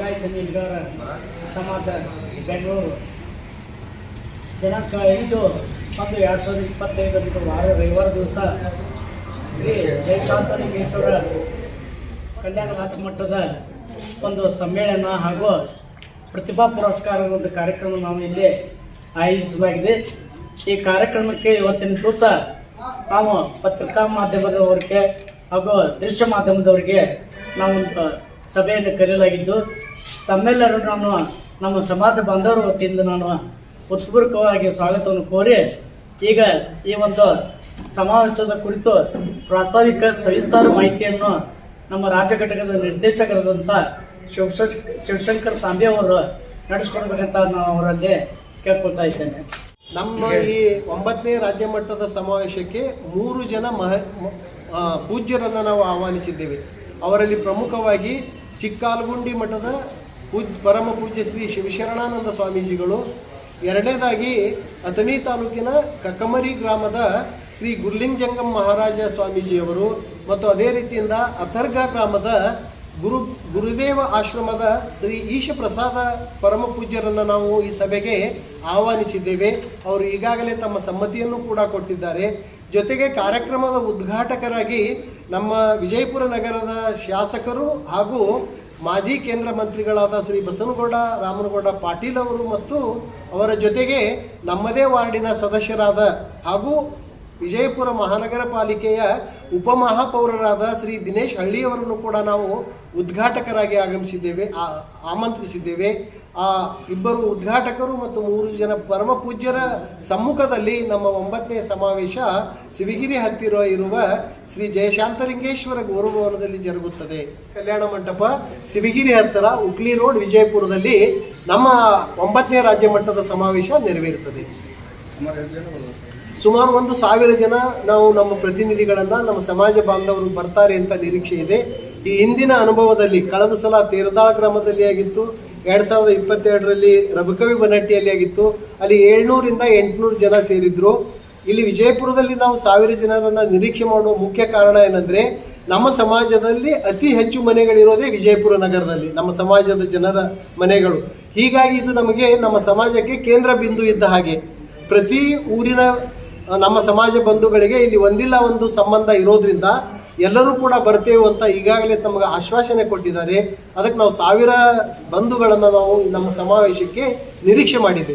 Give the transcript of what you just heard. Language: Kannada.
ರೈತ ನಿರ್ಧಾರ ಸಮಾಜ ಬೆಂಗಳೂರು. ದಿನಾಂಕ ಐದು ಒಂದು ಎರಡು ಸಾವಿರದ ಇಪ್ಪತ್ತೈದರಂದು ವಾರ ರವಿವಾರ ದಿವಸ ಶ್ರೀ ಜಯಶಾಂತಲಿಂಗೇಶ್ವರ ಕಲ್ಯಾಣ ರಾಜ್ಯ ಮಟ್ಟದ ಒಂದು ಸಮ್ಮೇಳನ ಹಾಗೂ ಪ್ರತಿಭಾ ಪುರಸ್ಕಾರ ಒಂದು ಕಾರ್ಯಕ್ರಮ ನಾವು ಇಲ್ಲಿ ಆಯೋಜಿಸಲಾಗಿದೆ. ಈ ಕಾರ್ಯಕ್ರಮಕ್ಕೆ ಇವತ್ತಿನ ದಿವಸ ನಾವು ಪತ್ರಿಕಾ ಮಾಧ್ಯಮದವರಿಗೆ ಹಾಗೂ ದೃಶ್ಯ ಮಾಧ್ಯಮದವರಿಗೆ ನಾವು ಸಭೆಯನ್ನು ಕರೆಯಲಾಗಿದ್ದು, ತಮ್ಮೆಲ್ಲರೂ ನಾನು, ನಮ್ಮ ಸಮಾಜ ಬಾಂಧವರ ವತಿಯಿಂದ ನಾನು ಉತ್ಪೂರ್ವಕವಾಗಿ ಸ್ವಾಗತವನ್ನು ಕೋರಿ, ಈಗ ಈ ಒಂದು ಸಮಾವೇಶದ ಕುರಿತು ಪ್ರಾಸ್ತಾವಿಕ ಸವಿಸ್ತಾರ ಮಾಹಿತಿಯನ್ನು ನಮ್ಮ ರಾಜ್ಯ ಘಟಕದ ನಿರ್ದೇಶಕರಾದಂಥ ಶಿವಶ ಶಿವಶಂಕರ್ ತಾಂಬೆ ಅವರು ನಡೆಸ್ಕೊಡ್ಬೇಕಂತ ನಾನು ಅವರಲ್ಲಿ ಕೇಳ್ಕೊಳ್ತಾ ಇದ್ದೇನೆ. ನಮ್ಮ ಈ ಒಂಬತ್ತನೇ ರಾಜ್ಯ ಮಟ್ಟದ ಸಮಾವೇಶಕ್ಕೆ ಮೂರು ಜನ ಮಹ ಪೂಜ್ಯರನ್ನು ನಾವು ಆಹ್ವಾನಿಸಿದ್ದೇವೆ. ಅವರಲ್ಲಿ ಪ್ರಮುಖವಾಗಿ ಚಿಕ್ಕಾಲಗುಂಡಿ ಮಠದ ಪೂಜ್ ಪರಮ ಪೂಜ್ಯ ಶ್ರೀ ಶಿವಶರಣಾನಂದ ಸ್ವಾಮೀಜಿಗಳು. ಎರಡನೇದಾಗಿ ಅಥಣಿ ತಾಲೂಕಿನ ಕಕಮರಿ ಗ್ರಾಮದ ಶ್ರೀ ಗುರ್ಲಿಂಗಜಂಗಂ ಮಹಾರಾಜ ಸ್ವಾಮೀಜಿಯವರು ಮತ್ತು ಅದೇ ರೀತಿಯಿಂದ ಅಥರ್ಗ ಗ್ರಾಮದ ಗುರು ಗುರುದೇವ ಆಶ್ರಮದ ಶ್ರೀ ಈಶ ಪ್ರಸಾದ ಪರಮ ಪೂಜ್ಯರನ್ನು ನಾವು ಈ ಸಭೆಗೆ ಆಹ್ವಾನಿಸಿದ್ದೇವೆ. ಅವರು ಈಗಾಗಲೇ ತಮ್ಮ ಸಮ್ಮತಿಯನ್ನು ಕೂಡ ಕೊಟ್ಟಿದ್ದಾರೆ. ಜೊತೆಗೆ ಕಾರ್ಯಕ್ರಮದ ಉದ್ಘಾಟಕರಾಗಿ ನಮ್ಮ ವಿಜಯಪುರ ನಗರದ ಶಾಸಕರು ಹಾಗೂ ಮಾಜಿ ಕೇಂದ್ರ ಮಂತ್ರಿಗಳಾದ ಶ್ರೀ ಬಸನಗೌಡ, ರಾಮನಗೌಡ ಪಾಟೀಲ್ ಅವರು ಮತ್ತು ಅವರ ಜೊತೆಗೆ ನಮ್ಮದೇ ವಾರ್ಡಿನ ಸದಸ್ಯರಾದ ಹಾಗೂ ವಿಜಯಪುರ ಮಹಾನಗರ ಪಾಲಿಕೆಯ ಉಪಮಹಾಪೌರರಾದ ಶ್ರೀ ದಿನೇಶ್ ಹಳ್ಳಿಯವರನ್ನು ಕೂಡ ನಾವು ಉದ್ಘಾಟಕರಾಗಿ ಆಗಮಿಸಿದ್ದೇವೆ ಆಮಂತ್ರಿಸಿದ್ದೇವೆ. ಆ ಇಬ್ಬರು ಉದ್ಘಾಟಕರು ಮತ್ತು ಮೂರು ಜನ ಪರಮ ಪೂಜ್ಯರ ಸಮ್ಮುಖದಲ್ಲಿ ನಮ್ಮ ಒಂಬತ್ತನೇ ಸಮಾವೇಶ ಸಿವಿಗಿರಿ ಹತ್ತಿರ ಇರುವ ಶ್ರೀ ಜಯಶಾಂತಲಿಂಗೇಶ್ವರ ಗೌರವವನದಲ್ಲಿ ಜರುಗುತ್ತದೆ. ಕಲ್ಯಾಣ ಮಂಟಪ ಸಿವಿಗಿರಿ ಹತ್ತಿರ, ಉಕ್ಲಿ ರೋಡ್ ವಿಜಯಪುರದಲ್ಲಿ ನಮ್ಮ ಒಂಬತ್ತನೇ ರಾಜ್ಯ ಮಟ್ಟದ ಸಮಾವೇಶ ನೆರವೇರುತ್ತದೆ. ಸುಮಾರು ಒಂದು ಸಾವಿರ ಜನ ನಾವು ನಮ್ಮ ಪ್ರತಿನಿಧಿಗಳನ್ನು ನಮ್ಮ ಸಮಾಜ ಬಾಂಧವರು ಬರ್ತಾರೆ ಅಂತ ನಿರೀಕ್ಷೆ ಇದೆ. ಈ ಹಿಂದಿನ ಅನುಭವದಲ್ಲಿ ಕಳೆದ ಸಲ ತೇರದಾಳ ಗ್ರಾಮದಲ್ಲಿ ಆಗಿತ್ತು, ಎರಡು ಸಾವಿರದ ಇಪ್ಪತ್ತೆರಡರಲ್ಲಿ ರಬಕವಿ ಬನಟ್ಟಿಯಲ್ಲಿ ಆಗಿತ್ತು, ಅಲ್ಲಿ ಏಳ್ನೂರಿಂದ ಎಂಟುನೂರು ಜನ ಸೇರಿದ್ರು. ಇಲ್ಲಿ ವಿಜಯಪುರದಲ್ಲಿ ನಾವು ಸಾವಿರ ಜನರನ್ನು ನಿರೀಕ್ಷೆ ಮಾಡುವ ಮುಖ್ಯ ಕಾರಣ ಏನಂದ್ರೆ, ನಮ್ಮ ಸಮಾಜದಲ್ಲಿ ಅತಿ ಹೆಚ್ಚು ಮನೆಗಳಿರೋದೇ ವಿಜಯಪುರ ನಗರದಲ್ಲಿ, ನಮ್ಮ ಸಮಾಜದ ಜನರ ಮನೆಗಳು. ಹೀಗಾಗಿ ಇದು ನಮಗೆ ನಮ್ಮ ಸಮಾಜಕ್ಕೆ ಕೇಂದ್ರ ಬಿಂದು ಇದ್ದ ಹಾಗೆ. ಪ್ರತಿ ಊರಿನ ನಮ್ಮ ಸಮಾಜ ಬಂಧುಗಳಿಗೆ ಇಲ್ಲಿ ಒಂದಿಲ್ಲ ಒಂದು ಸಂಬಂಧ ಇರೋದ್ರಿಂದ ಎಲ್ಲರೂ ಕೂಡ ಬರ್ತೇವೆ ಅಂತ ಈಗಾಗಲೇ ತಮಗೆ ಆಶ್ವಾಸನೆ ಕೊಟ್ಟಿದ್ದಾರೆ. ಅದಕ್ಕೆ ನಾವು ಸಾವಿರ ಬಂಧುಗಳನ್ನು ನಾವು ನಮ್ಮ ಸಮಾವೇಶಕ್ಕೆ ನಿರೀಕ್ಷೆ ಮಾಡಿದ್ದೇವೆ.